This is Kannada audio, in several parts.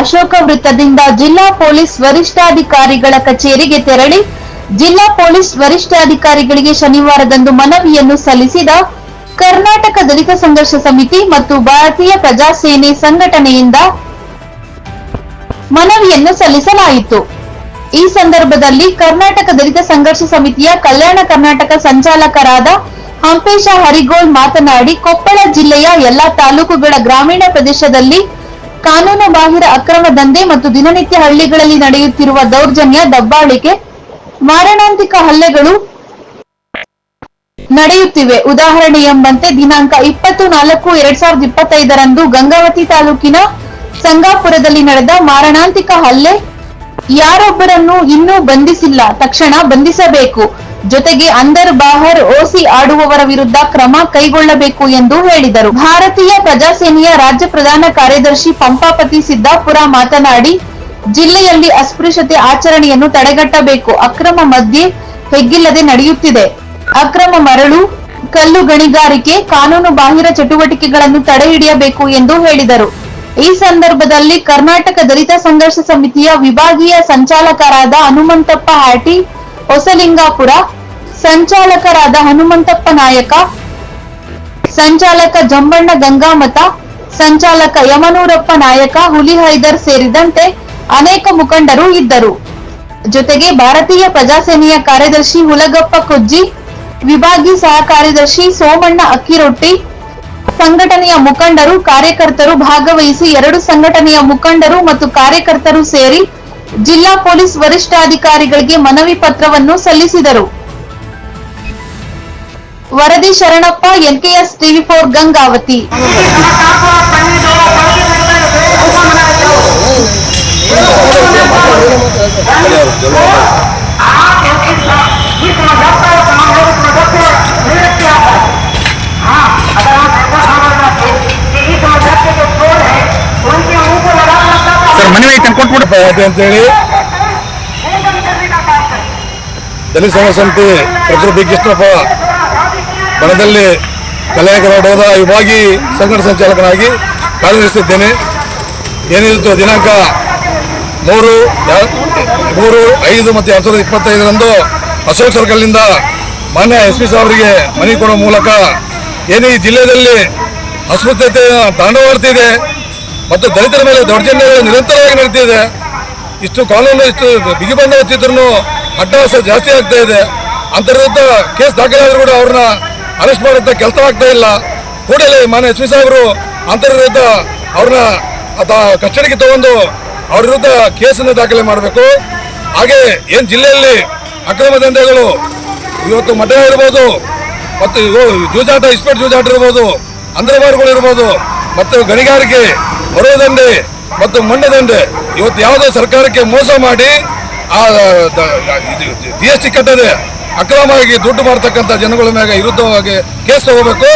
ಅಶೋಕ ವೃತ್ತದಿಂದ ಜಿಲ್ಲಾ ಪೊಲೀಸ್ ವರಿಷ್ಠಾಧಿಕಾರಿಗಳ ಕಚೇರಿಗೆ ತೆರಳಿ ಜಿಲ್ಲಾ ಪೊಲೀಸ್ ವರಿಷ್ಠಾಧಿಕಾರಿಗಳಿಗೆ ಶನಿವಾರದಂದು ಮನವಿಯನ್ನು ಸಲ್ಲಿಸಿದ ಕರ್ನಾಟಕ ದಲಿತ ಸಂಘರ್ಷ ಸಮಿತಿ ಮತ್ತು ಭಾರತೀಯ ಪ್ರಜಾಸೇನೆ ಸಂಘಟನೆಯಿಂದ ಮನವಿಯನ್ನು ಸಲ್ಲಿಸಲಾಯಿತು. ಈ ಸಂದರ್ಭದಲ್ಲಿ ಕರ್ನಾಟಕ ದಲಿತ ಸಂಘರ್ಷ ಸಮಿತಿಯ ಕಲ್ಯಾಣ ಕರ್ನಾಟಕ ಸಂಚಾಲಕರಾದ ಹಂಪೇಶ ಹರಿಗೋಳ್ ಮಾತನಾಡಿ ಕೊಪ್ಪಳ ಜಿಲ್ಲೆಯ ಎಲ್ಲಾ ತಾಲೂಕುಗಳ ಗ್ರಾಮೀಣ ಪ್ರದೇಶದಲ್ಲಿ ಕಾನೂನು ಬಾಹಿರ ಅಕ್ರಮ ದಂಧೆ ಮತ್ತು ದಿನನಿತ್ಯ ಹಳ್ಳಿಗಳಲ್ಲಿ ನಡೆಯುತ್ತಿರುವ ದೌರ್ಜನ್ಯ, ದಬ್ಬಾಳಿಕೆ, ಮಾರಣಾಂತಿಕ ಹಲ್ಲೆಗಳು ನಡೆಯುತ್ತಿವೆ. ಉದಾಹರಣೆ ಎಂಬಂತೆ, ದಿನಾಂಕ ಇಪ್ಪತ್ತು ನಾಲ್ಕು ಎರಡ್ ಸಾವಿರದ ಇಪ್ಪತ್ತೈದರಂದು ಗಂಗಾವತಿ ತಾಲೂಕಿನ ಸಂಗಾಪುರದಲ್ಲಿ ನಡೆದ ಮಾರಣಾಂತಿಕ ಹಲ್ಲೆ ಯಾರೊಬ್ಬರನ್ನು ಇನ್ನೂ ಬಂಧಿಸಿಲ್ಲ. ತಕ್ಷಣ ಬಂಧಿಸಬೇಕು. ಜೊತೆಗೆ ಅಂದರ್ ಬಾಹರ್ ಓಸಿ ಆಡುವವರ ವಿರುದ್ಧ ಕ್ರಮ ಕೈಗೊಳ್ಳಬೇಕು ಎಂದು ಹೇಳಿದರು. ಭಾರತೀಯ ಪ್ರಜಾಸೇನೆಯ ರಾಜ್ಯ ಪ್ರಧಾನ ಕಾರ್ಯದರ್ಶಿ ಪಂಪಾಪತಿ ಸಿದ್ದಾಪುರ ಮಾತನಾಡಿ, ಜಿಲ್ಲೆಯಲ್ಲಿ ಅಸ್ಪೃಶ್ಯತೆ ಆಚರಣೆಯನ್ನು ತಡೆಗಟ್ಟಬೇಕು. ಅಕ್ರಮ ಮಧ್ಯೆ ಹೆಗ್ಗಿಲ್ಲದೆ ನಡೆಯುತ್ತಿದೆ. ಅಕ್ರಮ ಮರಳು, ಕಲ್ಲು ಗಣಿಗಾರಿಕೆ, ಕಾನೂನು ಬಾಹಿರ ಚಟುವಟಿಕೆಗಳನ್ನು ತಡೆಹಿಡಿಯಬೇಕು ಎಂದು ಹೇಳಿದರು. ಈ ಸಂದರ್ಭದಲ್ಲಿ ಕರ್ನಾಟಕ ದಲಿತ ಸಂಘರ್ಷ ಸಮಿತಿಯ ವಿಭಾಗೀಯ ಸಂಚಾಲಕರಾದ ಹನುಮಂತಪ್ಪ ಹ್ಯಾಟಿ ಹೊಸಲಿಂಗಾಪುರ ಸಂಚಾಲಕರಾದ ಹನುಮಂತಪ್ಪ ನಾಯಕ, ಸಂಚಾಲಕ ಜಂಬಣ್ಣ ಗಂಗಾಮತ, ಸಂಚಾಲಕ ಯಮನೂರಪ್ಪ ನಾಯಕ, ಹುಲಿ ಹೈದರ್ ಸೇರಿದಂತೆ ಅನೇಕ ಮುಖಂಡರು ಇದ್ದರು. ಜೊತೆಗೆ ಭಾರತೀಯ ಪ್ರಜಾಸೇನೆಯ ಕಾರ್ಯದರ್ಶಿ ಹುಲಗಪ್ಪ ಕೊಜ್ಜಿ ವಿಭಾಗಿ ಸಹ ಕಾರ್ಯದರ್ಶಿ ಸೋಮಣ್ಣ ಅಕ್ಕಿರೊಟ್ಟಿ, ಸಂಘಟನೆಯ ಮುಖಂಡರು, ಕಾರ್ಯಕರ್ತರು ಭಾಗವಹಿಸಿ ಎರಡು ಸಂಘಟನೆಯ ಮುಖಂಡರು ಮತ್ತು ಕಾರ್ಯಕರ್ತರು ಸೇರಿ ಜಿಲ್ಲಾ ಪೊಲೀಸ್ ವರಿಷ್ಠಾಧಿಕಾರಿಗಳಿಗೆ ಮನವಿ ಪತ್ರವನ್ನು ಸಲ್ಲಿಸಿದರು. ವರದಿ Sharanappa NKS TV four Gangavathi. ಐತೆ ಕೊಟ್ಬಿಡು ಪಂಚಾಯತಿ ಅಂತೇಳಿ. ದಲಿತ ಸಮಿತಿ ಪ್ರತಿಯೊಬ್ಬ ಬಿ ಕೃಷ್ಣಪ್ಪ ಬಣದಲ್ಲಿ ಕಲ್ಯಾಣ ವಿಭಾಗಿ ಸಂಘಟನೆ ಸಂಚಾಲಕನಾಗಿ ಕಾರ್ಯನಿರ್ವಹಿಸಿದ್ದೇನೆ. ಏನಿತ್ತು ದಿನಾಂಕ ಮೂರು ಮೂರು, ಐದು ಮತ್ತು ಎರಡು ಸಾವಿರದ ಇಪ್ಪತ್ತೈದರಂದು ಅಶೋಕ್ ಸರ್ಕಲ್ನಿಂದ ಮಾನ್ಯ ಎಸ್ ಪಿ ಸಾಹೇಬರಿಗೆ ಮನವಿ ಕೊಡುವ ಮೂಲಕ ಏನೇ ಈ ಜಿಲ್ಲೆಯಲ್ಲಿ ಅಸ್ಪೃಶ್ಯತೆ ತಾಂಡವಾಡ್ತಿದೆ ಮತ್ತು ದಲಿತರ ಮೇಲೆ ದೌರ್ಜನ್ಯಗಳು ನಿರಂತರವಾಗಿ ನಡೀತಿದೆ ಇಷ್ಟು ಕಾನೂನು, ಇಷ್ಟು ಬಿಗಿ ಬಂದ ಹೊತ್ತಿದ್ರು ಅಡ್ಡಾಸ ಜಾಸ್ತಿ ಆಗ್ತಾ ಇದೆ. ಅಂತರ್ಗತ ಕೇಸ್ ದಾಖಲಾದರೂ ಕೂಡ ಅವ್ರನ್ನ ಅರೆಸ್ಟ್ ಮಾಡುವಂತ ಕೆಲಸ ಆಗ್ತಾ ಇಲ್ಲ. ಕೂಡಲೇ ಮಾನ್ಯ ಎಸ್ ಪಿ ಸಾಹೇಬರು ಅಂತರ್ಗತ ಅವ್ರನ್ನ ಅತ ಕಸ್ಟಡಿಗೆ ತಗೊಂಡು ಅವ್ರ ವಿರುದ್ಧ ಕೇಸನ್ನು ದಾಖಲೆ ಮಾಡಬೇಕು. ಹಾಗೆ ಏನು ಜಿಲ್ಲೆಯಲ್ಲಿ ಅಕ್ರಮ ದಂಧೆಗಳು ಇವತ್ತು ಮಠ ಇರ್ಬೋದು, ಮತ್ತು ಜೂಜಾಟ, ಇಸ್ಪೇಟ್ ಜೂಜಾಟ ಇರ್ಬೋದು, ಅಂದ್ರಬಾರ್ಗಳು ಇರ್ಬೋದು, ಮತ್ತು ಗಣಿಗಾರಿಕೆ ದಂಡೆ ಮತ್ತು ಮಣ್ಣು ದಂಡೆ ಇವತ್ತು ಯಾವುದೇ ಸರ್ಕಾರಕ್ಕೆ ಮೋಸ ಮಾಡಿ, ಆ ಜಿ ಎಸ್ ಟಿ ಕಟ್ಟದೆ ಅಕ್ರಮವಾಗಿ ದುಡ್ಡು ಮಾಡ್ತಕ್ಕಂಥ ಜನಗಳ ಮ್ಯಾಗ ವಿರುದ್ಧವಾಗಿ ಕೇಸ್ ತಗೋಬೇಕು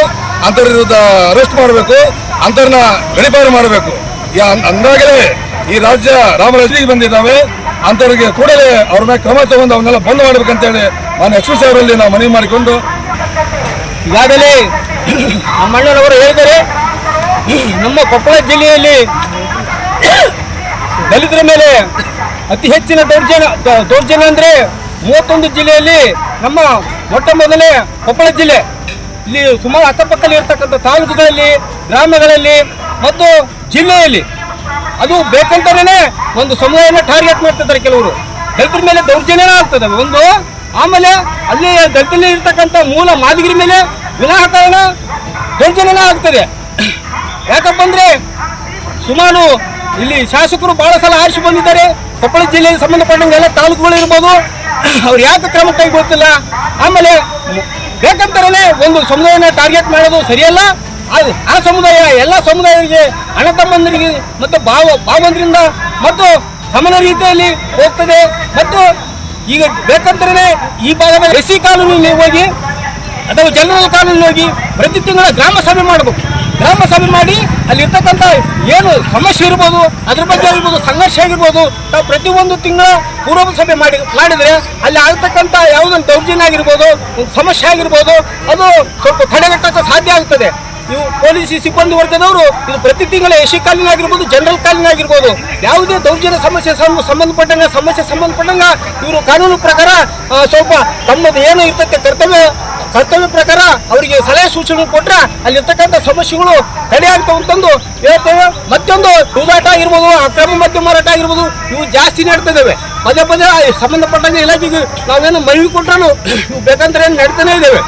ಅಂತರ ವಿರುದ್ಧ ಅರೆಸ್ಟ್ ಮಾಡಬೇಕು ಅಂತರ್ನ ಗಡಿಪಾರು ಮಾಡಬೇಕು. ಅಂದಾಗಲೇ ಈ ರಾಜ್ಯ ರಾಮರಾಜಿಗೆ ಬಂದಿದ್ದಾವೆ ಅಂತವರಿಗೆ ಕೂಡಲೇ ಅವ್ರ ಮೇಲೆ ಕ್ರಮ ತಗೊಂಡು ಅವನ್ನೆಲ್ಲ ಬಂದ್ ಮಾಡ್ಬೇಕಂತೇಳಿ ನಾನು ಎಸ್ ಪಿ ಸಾಹೇಬರಲ್ಲಿ ನಾವು ಮನವಿ ಮಾಡಿಕೊಂಡು. ಈಗಾಗಲೇ ನಮ್ಮ ಅಣ್ಣನವರು ಹೇಳಿದರೆ ನಮ್ಮ ಕೊಪ್ಪಳ ಜಿಲ್ಲೆಯಲ್ಲಿ ದಲಿತರ ಮೇಲೆ ಅತಿ ಹೆಚ್ಚಿನ ದೌರ್ಜನ್ಯ ದೌರ್ಜನ್ಯ ಅಂದರೆ ಮೂವತ್ತೊಂದು ಜಿಲ್ಲೆಯಲ್ಲಿ ನಮ್ಮ ಮೊಟ್ಟ ಮೊದಲೇ ಕೊಪ್ಪಳ ಜಿಲ್ಲೆ. ಇಲ್ಲಿ ಸುಮಾರು ಅಕ್ಕಪಕ್ಕದಲ್ಲಿ ಇರ್ತಕ್ಕಂಥ ತಾಲೂಕುಗಳಲ್ಲಿ, ಗ್ರಾಮಗಳಲ್ಲಿ ಮತ್ತು ಜಿಲ್ಲೆಯಲ್ಲಿ. ಅದು ಬೇಕಂತಾನೆ ಒಂದು ಸಮೂಹವನ್ನು ಟಾರ್ಗೆಟ್ ಮಾಡ್ತಿದ್ದಾರೆ ಕೆಲವರು. ದಲಿತರ ಮೇಲೆ ದೌರ್ಜನ್ಯನೇ ಆಗ್ತದೆ. ಒಂದು, ಆಮೇಲೆ ಅಲ್ಲಿ ದಲಿತಲ್ಲಿ ಇರ್ತಕ್ಕಂಥ ಮೂಲ ಮಾದಿಗಿರಿ ಮೇಲೆ ವಿನಾಕಾರಣ ದೌರ್ಜನ್ಯನೇ ಆಗ್ತದೆ. ಯಾಕಪ್ಪ ಸುಮಾರು ಇಲ್ಲಿ ಶಾಸಕರು ಬಹಳ ಸಲ ಆರಿಸಿ ಬಂದಿದ್ದಾರೆ. ಕೊಪ್ಪಳ ಜಿಲ್ಲೆಗೆ ಸಂಬಂಧಪಟ್ಟಂಗೆ ಎಲ್ಲ ತಾಲೂಕುಗಳು ಇರ್ಬೋದು. ಅವ್ರು ಯಾಕೆ ಕ್ರಮ ಕೈಗೊಳ್ತಿಲ್ಲ? ಆಮೇಲೆ ಬೇಕಂತಾರೇ ಒಂದು ಸಮುದಾಯನ ಟಾರ್ಗೆಟ್ ಮಾಡೋದು ಸರಿಯಲ್ಲ. ಅದು ಆ ಸಮುದಾಯ, ಎಲ್ಲ ಸಮುದಾಯರಿಗೆ ಅಣ್ಣ ತಮ್ಮಂದರಿಗೆ ಮತ್ತು ಭಾವ, ಭಾವಂದ್ರಿಂದ ಮತ್ತು ಸಮಾನ ರೀತಿಯಲ್ಲಿ ಹೋಗ್ತದೆ. ಮತ್ತು ಈಗ ಬೇಕಂತಾರೇ ಈ ಭಾಗದ ಎಸ್ ಸಿ ಕಾನೂನಿನಲ್ಲಿ ಹೋಗಿ ಅಥವಾ ಜನರಲ್ ಕಾನೂನಿನಲ್ಲಿ ಹೋಗಿ ಪ್ರತಿ ತಿಂಗಳ ಗ್ರಾಮ ಸಭೆ ಮಾಡಬೇಕು. ಗ್ರಾಮ ಸಭೆ ಮಾಡಿ ಅಲ್ಲಿ ಇರ್ತಕ್ಕಂಥ ಏನು ಸಮಸ್ಯೆ ಇರ್ಬೋದು, ಅದ್ರ ಬಗ್ಗೆ ಇರ್ಬೋದು ಸಂಘರ್ಷ ಆಗಿರ್ಬೋದು ನಾವು ಪ್ರತಿಯೊಂದು ತಿಂಗಳ ಪೂರ್ವ ಸಭೆ ಮಾಡಿ, ಮಾಡಿದ್ರೆ ಅಲ್ಲಿ ಆಗ್ತಕ್ಕಂಥ ಯಾವುದೊಂದು ದೌರ್ಜನ್ಯ ಆಗಿರ್ಬೋದು, ಒಂದು ಸಮಸ್ಯೆ ಆಗಿರ್ಬೋದು, ಅದು ಸ್ವಲ್ಪ ತಡೆಗಟ್ಟಕ್ಕೆ ಸಾಧ್ಯ ಆಗ್ತದೆ. ಇವು ಪೊಲೀಸ್ ಸಿಬ್ಬಂದಿ ವರ್ಗದವರು, ಇದು ಪ್ರತಿ ತಿಂಗಳ ಎಸಿ ಕಾಲಿನ ಆಗಿರ್ಬೋದು, ಜನರಲ್ ಕಾಲಿನ ಆಗಿರ್ಬೋದು, ಯಾವುದೇ ದೌರ್ಜನ್ಯ ಸಮಸ್ಯೆ ಸಂಬಂಧಪಟ್ಟಂಗ ಸಮಸ್ಯೆ ಸಂಬಂಧಪಟ್ಟಂಗ ಇವರು ಕಾನೂನು ಪ್ರಕಾರ ಸ್ವಲ್ಪ ತಮ್ಮದು ಏನು ಇರ್ತೈತೆ ಕರ್ತವ್ಯ ಕರ್ತವ್ಯ ಪ್ರಕಾರ ಅವರಿಗೆ ಸಲಹೆ ಸೂಚನೆ ಕೊಟ್ಟರೆ ಅಲ್ಲಿರ್ತಕ್ಕಂಥ ಸಮಸ್ಯೆಗಳು ತಡೆ ಆಗ್ತಾವ ಅಂತಂದು ಹೇಳ್ತೇವೆ. ಮತ್ತೊಂದು ಟೂಬಾಟ ಆಗಿರ್ಬೋದು, ಅಕ್ರಮ ಮದ್ಯ ಮಾರಾಟ ಆಗಿರ್ಬೋದು, ಇವು ಜಾಸ್ತಿ ನಡ್ತಿದ್ದಾವೆ ಪದೇ ಪದೇ ಸಂಬಂಧಪಟ್ಟಂತೆ ಇಲಾಖೆಗೆ ನಾವೇನು ಮನವಿ ಕೊಟ್ಟರೂ ಬೇಕಂದ್ರೆ ನಡ್ತಾನೆ ಇದ್ದೇವೆ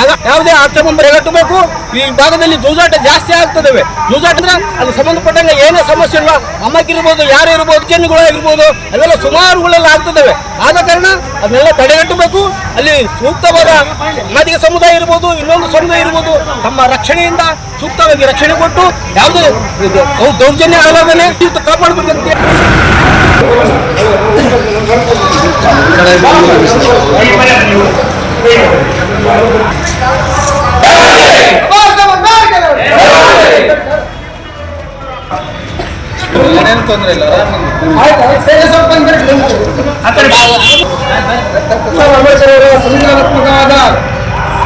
ಆಗ ಯಾವುದೇ ಆಕ್ರಮ ಹೇಳಬೇಕು ಈ ಭಾಗದಲ್ಲಿ ಜೂಜಾಟ ಜಾಸ್ತಿ ಆಗ್ತದವೆ ಜೂಜಾಟ ಅಂದ್ರೆ ಅಲ್ಲಿ ಸಂಬಂಧಪಟ್ಟಂಗೆ ಏನೇ ಸಮಸ್ಯೆ ಇಲ್ಲ ಅಮ್ಮಕ್ಕಿರ್ಬೋದು ಯಾರು ಇರ್ಬೋದು ಜನಗಳು ಅದೆಲ್ಲ ಸುಮಾರುಗಳೆಲ್ಲ ಆಗ್ತದವೆ. ಆದ ಕಾರಣ ಅದನ್ನೆಲ್ಲ ತಡೆಗಟ್ಟಬೇಕು. ಅಲ್ಲಿ ಸೂಕ್ತವಾದ ಮಾದಿಗ ಸಮುದಾಯ ಇರ್ಬೋದು, ಇನ್ನೊಂದು ಸಮುದಾಯ ಇರ್ಬೋದು, ತಮ್ಮ ರಕ್ಷಣೆಯಿಂದ ಸೂಕ್ತವಾಗಿ ರಕ್ಷಣೆ ಕೊಟ್ಟು ಯಾವುದೇ ದೌರ್ಜನ್ಯ ಆಗಲಾಗನೆ ಕಾಪಾಡಬೇಕಂತ ಏನೇನು ತೊಂದರೆ ಇಲ್ಲ ಸಂವಿಧಾನಾತ್ಮಕವಾದ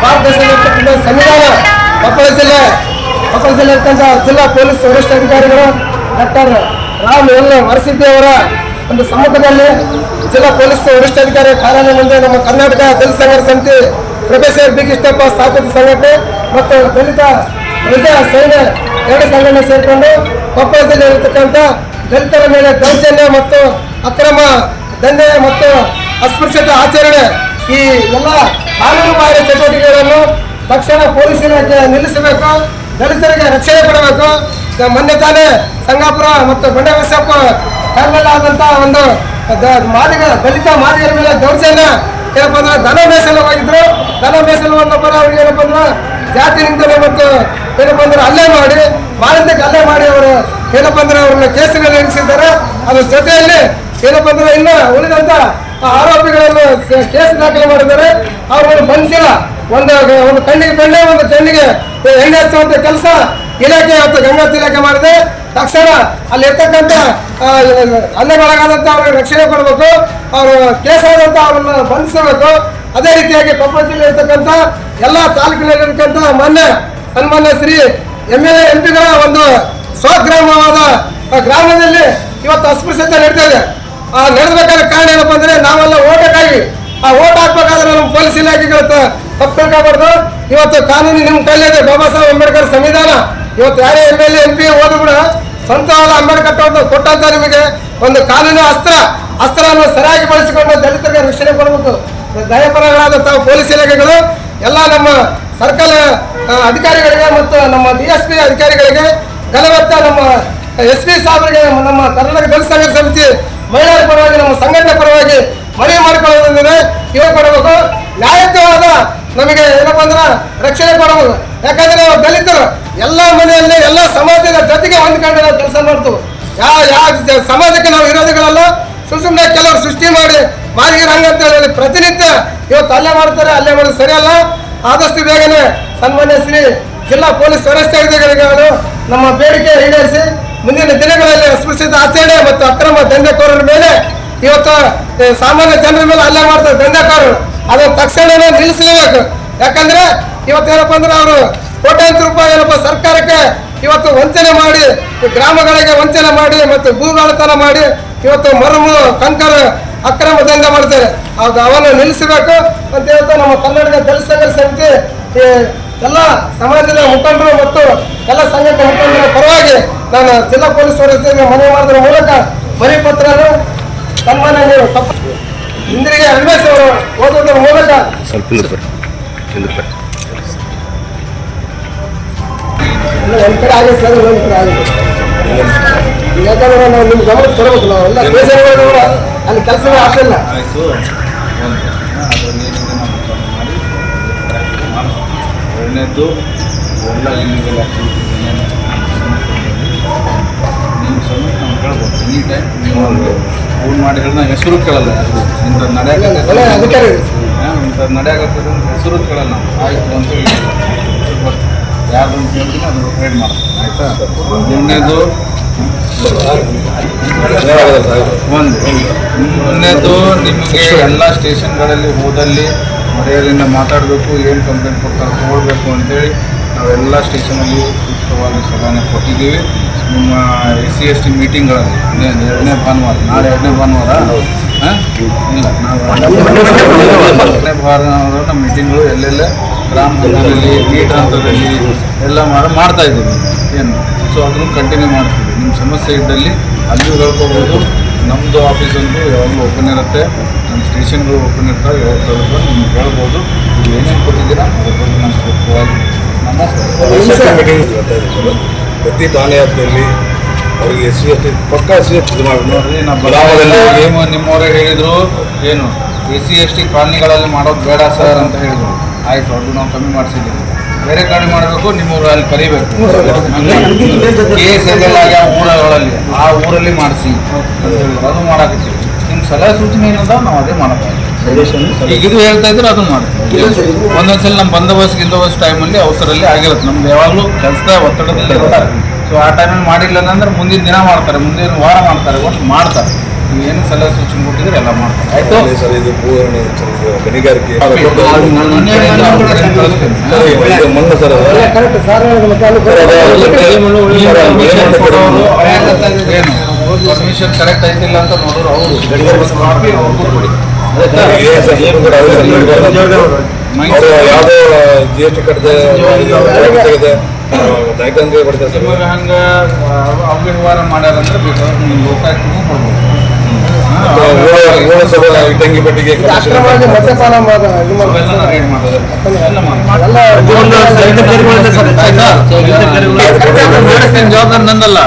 ಭಾರತ ದೇಶದಲ್ಲಿರ್ತಕ್ಕಂಥ ಸಂವಿಧಾನ ಕೊಪ್ಪಳ ಜಿಲ್ಲೆ ಕೊಪ್ಪಳ ಜಿಲ್ಲೆ ಇರ್ತಕ್ಕಂಥ ಜಿಲ್ಲಾ ಪೊಲೀಸ್ ವರಿಷ್ಠಾಧಿಕಾರಿಗಳು ಡಾಕ್ಟರ್ ರಾಮ್ ಎಲ್ ವರಸಿದ್ದಿ ಅವರ ಒಂದು ಸಮ್ಮುಖದಲ್ಲಿ ಜಿಲ್ಲಾ ಪೊಲೀಸ್ ವರಿಷ್ಠಾಧಿಕಾರಿ ಕಾರ್ಯಾಲಯ ಮುಂದೆ ನಮ್ಮ ಕರ್ನಾಟಕ ದಲಿತ ಸಂಘರ್ಷ ಸಮಿತಿ ಪ್ರೊಫೆಸರ್ ಬಿ ಕೃಷ್ಣಪ್ಪ ಸ್ಥಾಪಿತ ಸಂಘಟನೆ ಮತ್ತು ದಲಿತ ಪ್ರಜಾ ಸೈನ್ಯ ಎರಡು ಸಂಘಟನೆ ಸೇರಿಕೊಂಡು ಕೊಪ್ಪಳದಲ್ಲಿ ಇರತಕ್ಕಂಥ ದಲಿತರ ಮೇಲೆ ದೌರ್ಜನ್ಯ ಮತ್ತು ಅಕ್ರಮ ದಂಧೆ ಮತ್ತು ಅಸ್ಪೃಶ್ಯತೆ ಆಚರಣೆ ಈ ಎಲ್ಲ ಕಾನೂನು ಬಾಹಿರ ಚಟುವಟಿಕೆಗಳನ್ನು ತಕ್ಷಣ ಪೊಲೀಸ್ ಇಲಾಖೆ ನಿಲ್ಲಿಸಬೇಕು. ದಲಿತರಿಗೆ ರಕ್ಷಣೆ ಕೊಡಬೇಕು. ಮೊನ್ನೆ ತಾನೇ ಸಂಗಾಪುರ ಮತ್ತು ಬಂಡೆಬಸಪ್ಪ ಕಾಲದಲ್ಲಿ ಆದಂತಹ ಒಂದು ಮಾದಿಗ ದಲಿತ ಮಾದಿಗರ ಮೇಲೆ ದೌರ್ಜನ್ಯ ಏನಪ್ಪ ಅಂದ್ರೆ ದನ ಮೇಸಲವಾಗಿದ್ರು ದನ ಮೇಸಲು ಅವ್ರಿಗೆ ಏನಪ್ಪ ಅಂದ್ರೆ ಜಾತಿ ನಿಂದನೆ ಮತ್ತು ಏನಪ್ಪ ಅಂದ್ರೆ ಅಲ್ಲೇ ಮಾಡಿ ಮಾಡಿದ್ದಕ್ಕೆ ಅಲ್ಲೇ ಮಾಡಿ ಅವರು ಏನಪ್ಪ ಅಂದ್ರೆ ಅವ್ರನ್ನ ಕೇಸುಗಳು ಎಣಿಸಿದ್ದಾರೆ. ಅದ್ರ ಜೊತೆಯಲ್ಲಿ ಏನಪ್ಪ ಅಂದ್ರೆ ಇನ್ನು ಉಳಿದಂತ ಆರೋಪಿಗಳನ್ನು ಕೇಸ್ ದಾಖಲೆ ಮಾಡಿದ್ದಾರೆ. ಅವರು ಮನುಷ್ಯರ ಒಂದು ಒಂದು ಕಣ್ಣಿಗೆ ಬೆಣ್ಣೆ ಒಂದು ಕಣ್ಣಿಗೆ ಎಣ್ಣೆ ಹಚ್ಚುವಂತ ಕೆಲಸ ಇಲಾಖೆ ಮತ್ತು ಗಂಗಾವತಿ ಇಲಾಖೆ ಮಾಡಿದೆ. ತಕ್ಷಣ ಅಲ್ಲಿ ಇರ್ತಕ್ಕಂಥ ಆ, ಹಲ್ಲೆಗೊಳಗಾದಂತ ಅವ್ರಿಗೆ ರಕ್ಷಣೆ ಕೊಡಬೇಕು. ಅವರು ಕೇಸ್ ಆದಂತ ಅವ್ರನ್ನ ಬಂಧಿಸಬೇಕು ಅದೇ ರೀತಿಯಾಗಿ ಕೊಪ್ಪಳ ಜಿಲ್ಲೆಯಲ್ಲಿರ್ತಕ್ಕಂಥ ಎಲ್ಲ ತಾಲೂಕಿನಲ್ಲಿರ್ತಕ್ಕಂಥ ಮಾನ್ಯ ಸನ್ಮಾನ್ಯ ಶ್ರೀ ಎಂ ಎಲ್ ಎಂ ಪಿಗಳ ಒಂದು ಸ್ವಗ್ರಾಮವಾದ ಗ್ರಾಮದಲ್ಲಿ ಇವತ್ತು ಅಸ್ಪೃಶ್ಯತೆ ನಡೀತಾ ಇದೆ. ಆ ನಡೆದಬೇಕಾದ ಕಾರಣ ಏನಪ್ಪ ಅಂದರೆ ನಾವೆಲ್ಲ ಓಟಕ್ಕಾಗಿ ಆ ಓಟ್ ಹಾಕ್ಬೇಕಾದ್ರೆ ನಮ್ಮ ಪೊಲೀಸ್ ಇಲಾಖೆಗಳ ತಪ್ಪು ಇವತ್ತು ಕಾನೂನು ನಿಮ್ಮ ಕೈಲಿದೆ ಬಾಬಾ ಸಾಹೇಬ್ ಅಂಬೇಡ್ಕರ್ ಸಂವಿಧಾನ ಇವತ್ತು ಯಾರೇ M L A, M P ಹೋದ್ರು ಕೂಡ ಸ್ವಂತವಾದ ಅಂಬೇಡ್ಕರ್ ಅವ್ರದ್ದು ಕೊಟ್ಟಂತ ನಿಮಗೆ ಒಂದು ಕಾನೂನು ಅಸ್ತ್ರ, ಅಸ್ತ್ರವನ್ನು ಸರಿಯಾಗಿ ಬಳಸಿಕೊಂಡು ದಲಿತರಿಗೆ ರಕ್ಷಣೆ ಕೊಡಬೇಕು. ದಯಪರಗಳಾದ ತಾವು ಪೊಲೀಸ್ ಇಲಾಖೆಗಳು, ಎಲ್ಲ ನಮ್ಮ ಸರ್ಕಲ್ ಅಧಿಕಾರಿಗಳಿಗೆ ಮತ್ತು ನಮ್ಮ ಡಿ ಎಸ್ ಪಿ ಅಧಿಕಾರಿಗಳಿಗೆ ಗಲಭತ್ತ ನಮ್ಮ ಎಸ್ ಪಿ ಸಾಹೇಬರಿಗೆ, ನಮ್ಮ ಕರ್ನಾಟಕ ದಲಿತ ಸಂಘರ್ಷ ಸಮಿತಿ ಮಹಿಳೆಯರ ಪರವಾಗಿ, ನಮ್ಮ ಸಂಘಟನೆ ಪರವಾಗಿ ಮನವಿ ಮಾಡಿಕೊಳ್ಳೋದಂದ್ರೆ ಇವಾಗ ಕೊಡಬೇಕು. ನ್ಯಾಯಯುತವಾದ ನಮಗೆ ಏನಪ್ಪ ಅಂದ್ರೆ ರಕ್ಷಣೆ ಕೊಡಬೇಕು. ಯಾಕಂದ್ರೆ ದಲಿತರು ಎಲ್ಲ ಮನೆಯಲ್ಲಿ ಎಲ್ಲ ಸಮಾಜದ ಜೊತೆಗೆ ಹೊಂದ್ಕೊಂಡು ಕೆಲಸ ಮಾಡ್ತೀವಿ ಯಾ ಯಾವ ಸಮಾಜಕ್ಕೆ ನಾವು ವಿರೋಧಿಗಳಲ್ಲ. ಸುಮ್ ಸುಮ್ಮನೆ ಕೆಲವರು ಸೃಷ್ಟಿ ಮಾಡಿ ಮಾದಿಗರ ಹಂಗ ಅಂತ ಹೇಳಿ ಪ್ರತಿನಿತ್ಯ ಇವತ್ತು ಅಲ್ಲೇ ಮಾಡ್ತಾರೆ, ಅಲ್ಲೇ ಮಾಡೋದು ಸರಿಯಲ್ಲ. ಆದಷ್ಟು ಬೇಗನೆ ಸನ್ಮಾನ್ಯ ಶ್ರೀ ಜಿಲ್ಲಾ ಪೊಲೀಸ್ ವರಿಷ್ಠಾಧಿಕಾರಿಗಳು ನಮ್ಮ ಬೇಡಿಕೆ ಈಡೇರಿಸಿ, ಮುಂದಿನ ದಿನಗಳಲ್ಲಿ ಅಸ್ಪೃಶ್ಯತೆ ಆಚರಣೆ ಮತ್ತು ಅಕ್ರಮ ದಂಧೆಕೋರರ ಮೇಲೆ ಇವತ್ತು ಸಾಮಾನ್ಯ ಜನರ ಮೇಲೆ ಅಲ್ಲೇ ಮಾಡ್ತಾರೆ ದಂಧೆಕೋರರು. ಅದನ್ನು ತಕ್ಷಣವೇ ನಿಲ್ಲಿಸಲೇಬೇಕು. ಯಾಕಂದ್ರೆ ಇವತ್ತು ಏನಪ್ಪ ಅಂದ್ರೆ ಅವರು ಕೋಟ್ಯಾಂತರ ರೂಪಾಯಿ ಸರ್ಕಾರಕ್ಕೆ? ಇವತ್ತು ವಂಚನೆ ಮಾಡಿ, ಗ್ರಾಮಗಳಿಗೆ ವಂಚನೆ ಮಾಡಿ ಮತ್ತು ಭೂಗಳತನ ಮಾಡಿ ಇವತ್ತು ಮರಮು ಕಂಕರ ಅಕ್ರಮ ಮಾಡ್ತಾರೆ. ಅದು ಅವನ್ನು ನಿಲ್ಲಿಸಬೇಕು ಅಂತ ಹೇಳ್ತಾ ನಮ್ಮ ಕನ್ನಡದ ದಲಿತ ಸಂಘರ್ಷ ಸಮಿತಿ ಎಲ್ಲ ಸಮಾಜದ ಮುಖಂಡರು ಮತ್ತು ಎಲ್ಲ ಸಂಘಟನೆ ಮುಖಂಡರ ಪರವಾಗಿ ನಾನು ಜಿಲ್ಲಾ ಪೊಲೀಸ್ ವರಿಷ್ಠರಿಗೆ ಮನವಿ ಮಾಡೋದ್ರ ಮೂಲಕ ಮನವಿ ಪತ್ರನು ಸನ್ಮಾನ್ಯ ನೀವು ಇಂದ್ರಿಗೆ ಅನ್ವೇಷ್ ಓದೋದ್ರ ಮೂಲಕ ಒಂದ್ ಕಡೆ ಆಗಿದೆ ಸರ್ ಕಡೆ ಆಗಿದೆ ಯಾಕಂದ್ರೆ ನಾವು ನಿಮ್ಗೆ ಗಮನ ತರಬೇಕು ನಾವು. ಎಲ್ಲ ಅಲ್ಲಿ ಕೆಲಸವೇ ಆಗ್ತಿಲ್ಲ ಆಯಿತು ನಾವು ಎರಡನೇದ್ದು ಎಲ್ಲ ಇಲ್ಲಿಗೆಲ್ಲ ಆಕ್ಟಿವಿಟೀಸ್ ಏನೇನು ನೀವು ನಾವು ಕೇಳ್ಬೋದು ಎನಿ ಟೈಮ್ ನೀವು ಫೋನ್ ಮಾಡಿ ಹೇಳಿದ ಹೆಸರು ಕೇಳಲ್ಲ. ಇಂಥ ಇಂಥದ್ದು ನಡೆಯಾಗತ್ತೆ ಇಂಥದ್ದು ನಡೆಯಾಗತ್ತದೆ ಹೆಸರು ಕೇಳಲ್ಲ ನಾವು ಆಯಿತು ಅಂತ ಹೇಳಿ. ಯಾರು ಅಂತ ಹೇಳ್ತೀನಿ, ಅದು ಟ್ರೈಡ್ ಮಾಡ್ತೀನಿ, ಆಯಿತಾ? ಎರಡನೇದು ಒಂದು. ಮೊನ್ನೆದು ನಿಮಗೆ ಎಲ್ಲ ಸ್ಟೇಷನ್ಗಳಲ್ಲಿ ಹೋದಲ್ಲಿ ಮರ್ಯಾದೆಯಿಂದ ಮಾತಾಡಬೇಕು, ಏನು ಕಂಪ್ಲೇಂಟ್ ಕೊಡ್ತಾರೆ ತೊಗೊಳ್ಬೇಕು ಅಂತೇಳಿ ನಾವೆಲ್ಲ ಸ್ಟೇಷನಲ್ಲಿ ಸೂಕ್ತವಾಗಿ ಸಲಹೆ ಕೊಟ್ಟಿದ್ದೀವಿ. ನಿಮ್ಮ ಎಸ್ ಸಿ ಎಸ್ ಟಿ ಮೀಟಿಂಗ್ಗಳಲ್ಲಿ ಎರಡನೇ ಭಾನುವಾರ, ನಾಳೆ ಎರಡನೇ ಭಾನುವಾರ? ಹಾಂ? ಇಲ್ಲ ನಾವು ಎರಡನೇ ಭಾನುವಾರ ಮೀಟಿಂಗ್ಗಳು ಎಲ್ಲೆಲ್ಲ ಗ್ರಾಮ ಹಂತದಲ್ಲಿ ಎಲ್ಲ ಮಾಡಿ ಮಾಡ್ತಾ ಇದ್ದೀವಿ. ಏನು? ಸೊ ಅದನ್ನು ಕಂಟಿನ್ಯೂ ಮಾಡ್ತೀವಿ. ನಿಮ್ಮ ಸಮಸ್ಯೆ ಇದ್ದಲ್ಲಿ ಅಲ್ಲಿ ಹೇಳ್ಕೋಬೋದು. ನಮ್ಮದು ಆಫೀಸ್ ಅಂತೂ ಯಾವಾಗಲೂ ಓಪನ್ ಇರುತ್ತೆ. ನಮ್ಮ ಸ್ಟೇಷನ್ಗಳು ಓಪನ್ ಇರ್ತಾವೆ ಯಾವತ್ತೂ ನಿಮ್ಗೆ ಹೇಳ್ಬೋದು. ನೀವು ಏನೇನು ಕೊಟ್ಟಿದ್ದೀರಾ ಅದ್ರ ಬಗ್ಗೆ ನಾನು ಸೂಕ್ತವಾಗಿ ನಮ್ಮ ಪ್ರತಿ ಠಾಣೆ ವ್ಯಾಪ್ತಿಯಲ್ಲಿ ಅವರಿಗೆ ಎಸ್ ಸಿ ಎಸ್ ಟಿ ಪಕ್ಕ ಎಸ್ ಸಿ ಎಸ್ ಟಿ ನೋಡ್ರಿ ನಮ್ಮ ಏನು ನಿಮ್ಮವರೇ ಹೇಳಿದ್ರು. ಏನು? ಎಸ್ ಸಿ ಎಸ್ ಟಿ ಕಾಲನಿಗಳಲ್ಲಿ ಮಾಡೋದು ಬೇಡ ಸರ್ ಅಂತ ಹೇಳಿದ್ರು. ಆಯ್ತು ಅದು ನಾವು ಕಮ್ಮಿ ಮಾಡಿಸಿದ್ದೀವಿ. ಬೇರೆ ಕಡೆ ಮಾಡಬೇಕು ನಿಮ್ಮೂರು ಅಲ್ಲಿ ಕರಿಬೇಕು. ಕೆ ಎಸ್ ಎಲ್ ಎಲ್ ಆಗ್ಯಾವ ಊರುಗಳಲ್ಲಿ ಆ ಊರಲ್ಲಿ ಮಾಡಿಸಿ ಅದು ಮಾಡಕತ್ತೀವಿ. ನಿಮ್ಮ ಸಲಹೆ ಸೂಚನೆ ಏನದ ನಾವು ಅದೇ ಮಾಡಬೇಕು. ಈಗ ಇದು ಹೇಳ್ತಾ ಇದ್ರೆ ಅದನ್ನ ಮಾಡ್ತೀವಿ. ಒಂದೊಂದ್ಸಲ ನಮ್ಮ ಬಂದೋಬಸ್ತ್, ಗಿಂದೋಬಸ್ತ್ ಟೈಮಲ್ಲಿ ಅವಸರಲ್ಲಿ ಆಗಿರುತ್ತೆ. ನಮ್ಗೆ ಯಾವಾಗಲೂ ಕೆಲಸದ ಒತ್ತಡದಲ್ಲಿ ಇರ್ತಾರೆ. ಸೊ ಆ ಟೈಮಲ್ಲಿ ಮಾಡಿಲ್ಲ ಅಂದ್ರೆ ಮುಂದಿನ ದಿನ ಮಾಡ್ತಾರೆ. ಮುಂದಿನ ವಾರ ಮಾಡ್ತಾರೆ, ಒಟ್ಟು ಮಾಡ್ತಾರೆ. ಏನು ಸಲಹೆ ಸೂಚನೆ ಕೊಟ್ಟಿದ್ರೆ ಎಲ್ಲ ಮಾಡ್ತಾರೆ. ಆಯ್ತು? ಸರ್ ಇದು ಪೂರ್ಣ ಸರ್ ಇದು ಗಣಿಗಾರಿಕೆ ಸರ್, ಮಣ್ಣು ಪರ್ಮಿಷನ್ ಕರೆಕ್ಟ್ ಐತಿಲ್ಲ ಅಂತ ನೋಡೋರು ಅವರು ಕಾಪಿ ಅವ್ರಿಗೂ ಕೊಡಿ ಯಾವುದೋ ಜಿ ಎಸ್ ಟಿ ಕಟ್ಟದೆ ತೆಗೆದೆ. ಸರ್. ಹಂಗ ಅವ್ಯವಹಾರ ಮಾಡ್ಯಾರಂದ್ರೆ ಬೇಕಾದ್ರೆ ನೀವು ಲೋಕಾಯುಕ್ತಗೂ ಕೊಡ್ಬೋದು ಇಟ್ಟಂಗಿ ಪಟ್ಟಿಗೆ ಅಕ್ರಮವಾಗಿ ಮದ್ಯಪಾನ? ಜವಾಬ್ದಾರಿ ನಂದಲ್ಲ